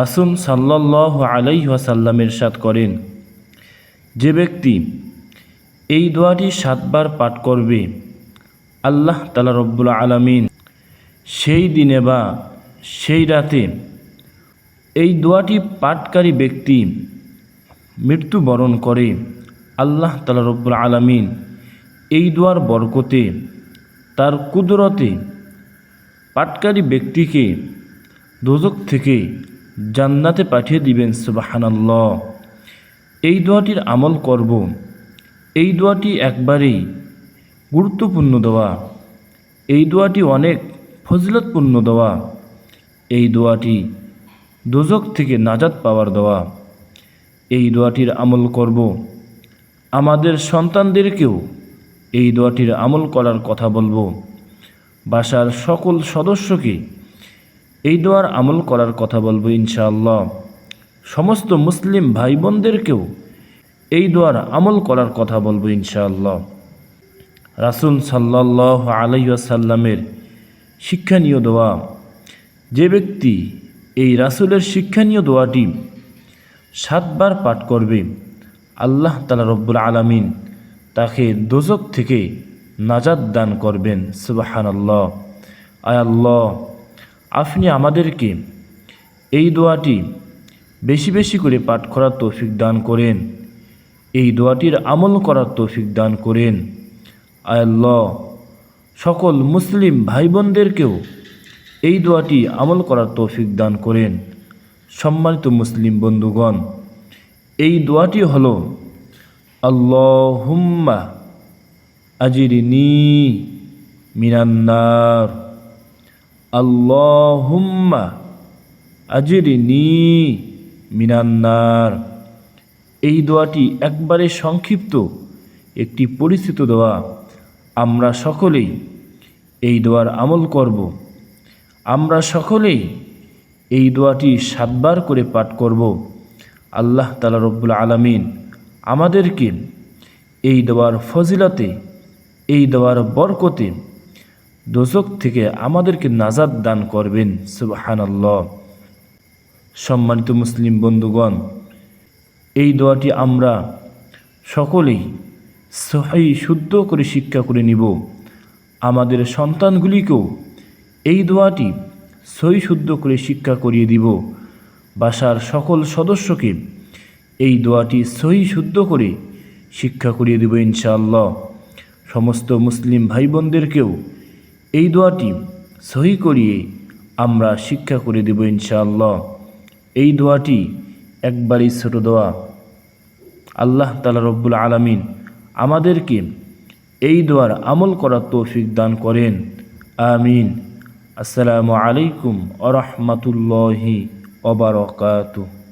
রাসুল সাল্লাহ আলাইহাসাল্লামের সাথ করেন, যে ব্যক্তি এই দোয়াটি সাতবার পাঠ করবে, আল্লাহ তালা রব্বুল আলামিন সেই দিনে বা সেই রাতে এই দোয়াটি পাঠকারী ব্যক্তি মৃত্যুবরণ করে, আল্লাহ তালা রব্বুল আলামিন এই দোয়ার বরকতে তার কুদরতে পাটকারী ব্যক্তিকে দোজক থেকে জান্নাতে পাঠিয়ে দিবেন, সুবাহানাল্লাহ। এই দোয়াটির আমল করব। এই দোয়াটি একবারেই গুরুত্বপূর্ণ দেওয়া এই দোয়াটি অনেক ফজিলতপূর্ণ দেওয়া এই দোয়াটি দোজক থেকে নাজাত পাওয়ার দেওয়া এই দোয়াটির আমল করব। আমাদের সন্তানদেরকেও এই দোয়াটির আমল করার কথা বলব। বাসার সকল সদস্যকে এই দোয়ার আমল করার কথা বলব ইনশাআল্লাহ। সমস্ত মুসলিম ভাই বোনদেরকেও এই দোয়ার আমল করার কথা বলব ইনশাআল্লাহ। রাসুল সাল্লাহ আলাইসাল্লামের শিক্ষানীয় দোয়া, যে ব্যক্তি এই রাসুলের শিক্ষানীয় দোয়াটি সাতবার পাঠ করবে, আল্লাহ তালা রব্বুল আলামিন তাকে দোজক থেকে নাজাদ দান করবেন। সুবাহান আল্লাহ আয় আল্লাহ আপনি আমাদেরকে এই দোয়াটি বেশি বেশি করে পাঠ করার তৌফিক দান করেন। এই দোয়াটির আমল করার তৌফিক দান করেন। আয় আল্লাহ, সকল মুসলিম ভাই বোনদেরকেও এই দোয়াটি আমল করার তৌফিক দান করেন। সম্মানিত মুসলিম বন্ধুগণ, এই দোয়াটি হল, আল্লাহুম্মা আজিরিনী মিনান্নার। আল্লাহুম্মা আজিরিনি মিনান্নার এই দোয়াটি একবারে সংক্ষিপ্ত একটি পরিচিত দোয়া। আমরা সকলেই এই দোয়ার আমল করব। আমরা সকলেই এই দোয়াটি সাতবার করে পাঠ করব। আল্লাহ তালা রব্বুল আলমিন আমাদেরকে এই দোয়ার ফজিলাতে, এই দোয়ার বরকতে দোজক থেকে আমাদেরকে নাজাদ দান করবেন, সুবাহানাল্লাহ। সম্মানিত মুসলিম বন্ধুগণ, এই দোয়াটি আমরা সকলেই সহাই শুদ্ধ করে শিক্ষা করে নিব। আমাদের সন্তানগুলিকেও এই দোয়াটি সই শুদ্ধ করে শিক্ষা করিয়ে দিব। বাসার সকল সদস্যকে এই দোয়াটি সহি, শুদ্ধ করে শিক্ষা করিয়ে দেব ইনশাআল্লাহ। সমস্ত মুসলিম ভাই বোনদেরকেও এই দোয়াটি সহি করিয়ে আমরা শিক্ষা করে দেব ইনশাআল্লাহ। এই দোয়াটি একবারই ছোট দোয়া। আল্লাহ তালা রব্বুল আলমিন আমাদেরকে এই দোয়ার আমল করার তৌফিক দান করেন। আমিন। আসসালামু আলাইকুম আরহামতুল্লাহি ওবরকাতুহ